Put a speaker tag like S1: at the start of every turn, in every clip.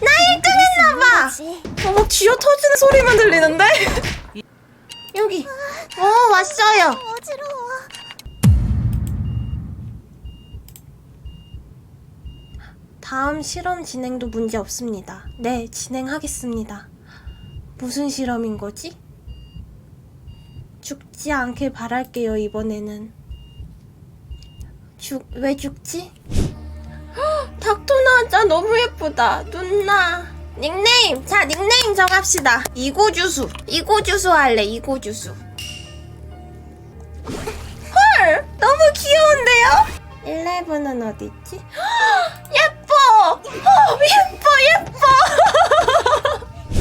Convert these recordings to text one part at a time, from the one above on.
S1: 나 1등 했나봐! 어, 막 쥐어 터지는 소리만 들리는데? 여기. 어, 왔어요.
S2: 어지러워.
S1: 다음 실험 진행도 문제 없습니다. 네, 진행하겠습니다. 무슨 실험인 거지? 죽지 않길 바랄게요, 이번에는. 죽, 왜 죽지? 헉, 닥터 나자 너무 예쁘다. 누나. 닉네임! 자, 닉네임 정합시다. 이고주수. 이고주수 할래, 이고주수. 헐! 너무 귀여운데요? 11은 어디 있지? 예뻐! 어, 예뻐, 예뻐!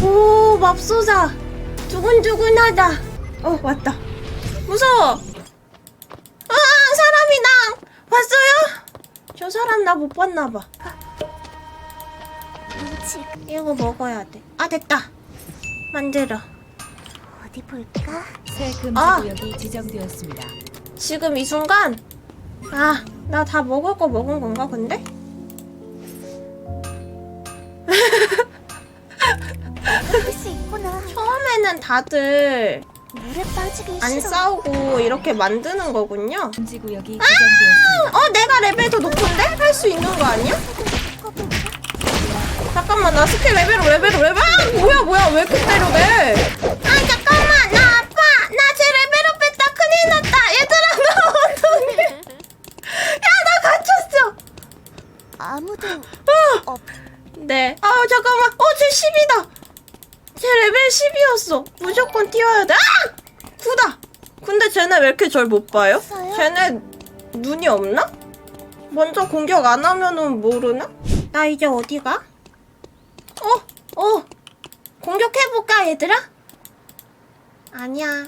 S1: 오, 맙소사. 두근두근하다. 어, 왔다. 무서워. 아, 사람이다. 봤어요? 저 사람 나 못 봤나 봐.
S2: 음식
S1: 이거 먹어야 돼. 아, 됐다. 만들어.
S2: 어디 볼까?
S3: 새 금지
S1: 아!
S3: 구역이 지정되었습니다.
S1: 지금 이 순간 아, 나 다 먹을 거 먹은 건가 근데?
S2: 할수 있구나.
S1: 처음에는 다들
S2: 물에 빠지기
S1: 안
S2: 싫어.
S1: 싸우고 이렇게 만드는 거군요.
S3: 금지 구역이 지정되었습니다.
S1: 어, 내가 레벨 더 높은데? 할 수 있는 거 아니야? 잠깐만, 나 스킬 레벨업, 레벨업, 레벨. 아, 뭐야, 뭐야, 왜 이렇게 때려대? 아, 잠깐만, 나 아파. 나 제 레벨업 했다. 큰일 났다. 얘들아, 나 어떡해. 야, 나 갇혔어.
S2: 아무도
S1: 어.
S2: 없.
S1: 네. 아 잠깐만. 어, 제 10이다. 제 레벨 10이었어. 무조건 뛰어야 돼. 아! 9다. 근데 쟤네 왜 이렇게 절 못 봐요? 쟤네 눈이 없나? 먼저 공격 안 하면은 모르나? 나 이제 어디 가? 어, 어. 공격해볼까, 얘들아? 아니야.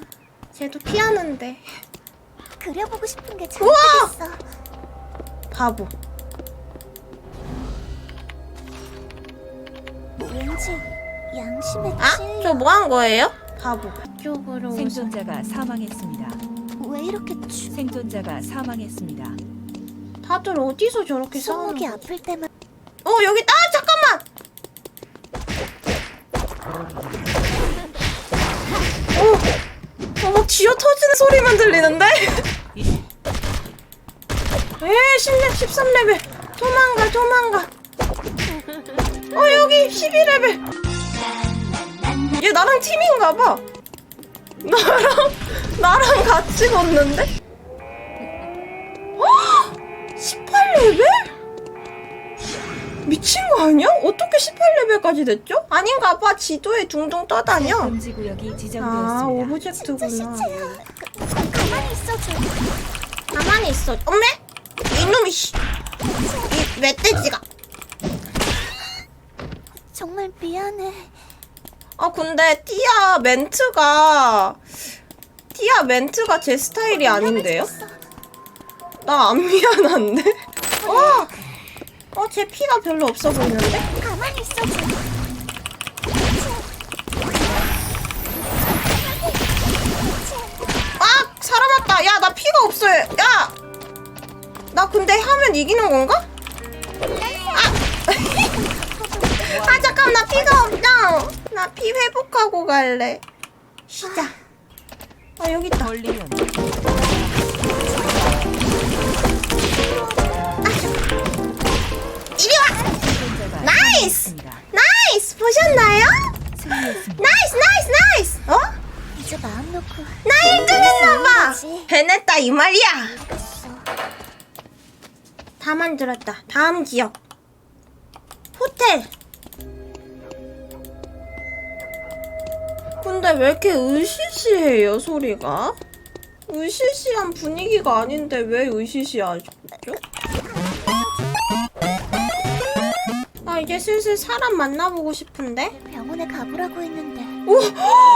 S1: 쟤도 피하는데.
S2: 그려보고 싶은 게
S1: 우와!
S2: 있어.
S1: 바보.
S2: 왠지 양심에
S1: 아?
S2: 찔려.
S1: 저뭐 한 거예요? 바보. 이쪽으로 오세요.
S3: 생존자가 사망했습니다.
S2: 왜 이렇게 추?
S3: 생존자가 사망했습니다.
S1: 다들 어디서 저렇게 싸우는
S2: 손목이
S1: 거야?
S2: 아플 때만
S1: 어 여기 아 잠깐만 어, 어, 막 쥐어 터지는 소리만 들리는데? 에 16, 13레벨 도망가 도망가 어 여기 12레벨 얘 나랑 팀인가 봐 나랑 나랑 같이 걷는데? 어? 18레벨? 미친 거 아니야? 어떻게 18레벨까지 됐죠? 아닌가 봐. 지도에 둥둥
S3: 새
S1: 떠다녀.
S3: 금지 구역이
S1: 아,
S3: 지정되었습니다.
S1: 오브젝트구나.
S2: 시체야. 가만히 있어 줘.
S1: 가만히 있어. 어메? 이놈이 씨. 이 멧돼지가.
S2: 정말 미안해.
S1: 아, 근데 띠아 멘트가 띠아 멘트가 제 스타일이 아닌데요? 나 안 미안한데? 어! 어, 제 피가 별로 없어 보이는데?
S2: 가만히 있어 줘.
S1: 아! 사람 왔다! 야, 나 피가 없어! 야! 나 근데 하면 이기는 건가? 아! 아, 잠깐, 나 피가 없다! 나 피 회복하고 갈래. 쉬자. 아, 여기 있다.
S3: 걸리면
S1: 이리 와! 나이스! 나이스! 보셨나요?
S3: 승리했습니다.
S1: 나이스, 나이스, 나이스! 어?
S2: 이제 마음 놓고
S1: 나 1등 했나봐! 해냈다, 이 말이야! 다 만들었다. 다음 지역. 호텔. 근데 왜 이렇게 으시시해요, 소리가? 으시시한 분위기가 아닌데 왜 으시시하죠? 아, 이제 슬슬 사람 만나보고 싶은데?
S2: 병원에 가보라고 했는데
S1: 오!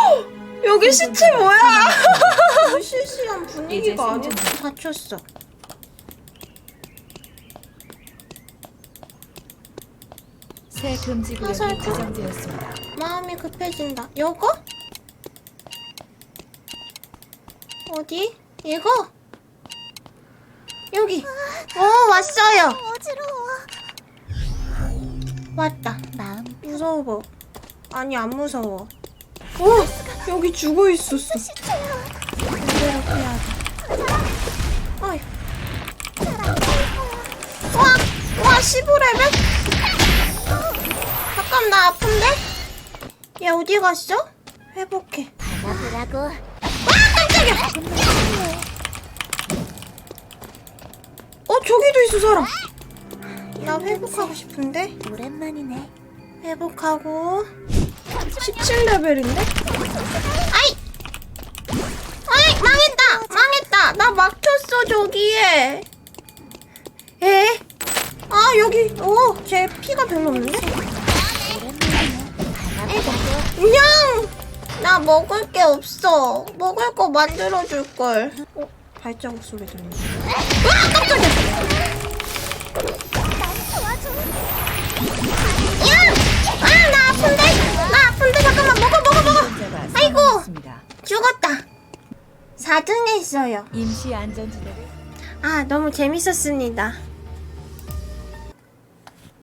S1: 여기 시체 뭐야? 으시시한 분위기가 아닌데. 다쳤어.
S3: 새 금지 구역이
S1: 화살표.
S3: 지정되었습니다.
S1: 마음이 급해진다. 요거? 어디? 이거? 여기. 어, 왔어요.
S2: 어지러워.
S1: 왔다.
S2: 마음
S1: 무서워. 아니 안 무서워. 어 여기 죽어 있었어.
S2: 시체야.
S1: 이대로 돼. 어이. 와, 와 15레벨? 잠깐 나 아픈데? 얘 어디 갔어? 회복해.
S2: 받아보라고.
S1: 어 저기도 있어 사람. 나 회복하고 싶은데.
S2: 오랜만이네.
S1: 회복하고 17레벨인데? 아이! 아이 망했다! 망했다! 나 막혔어 저기에 에? 아 여기 오쟤 피가 별로 없는데?
S2: 오랜
S1: 나 먹을 게 없어 먹을 거 만들어 줄 걸 어? 발자국 소리 들리네 와 깜짝이야. 야! 아 나 아픈데? 나 아픈데 잠깐만 먹어 먹어 먹어 아이고! 죽었다 4등에 있어요
S3: 임시 안전지대를
S1: 아 너무 재밌었습니다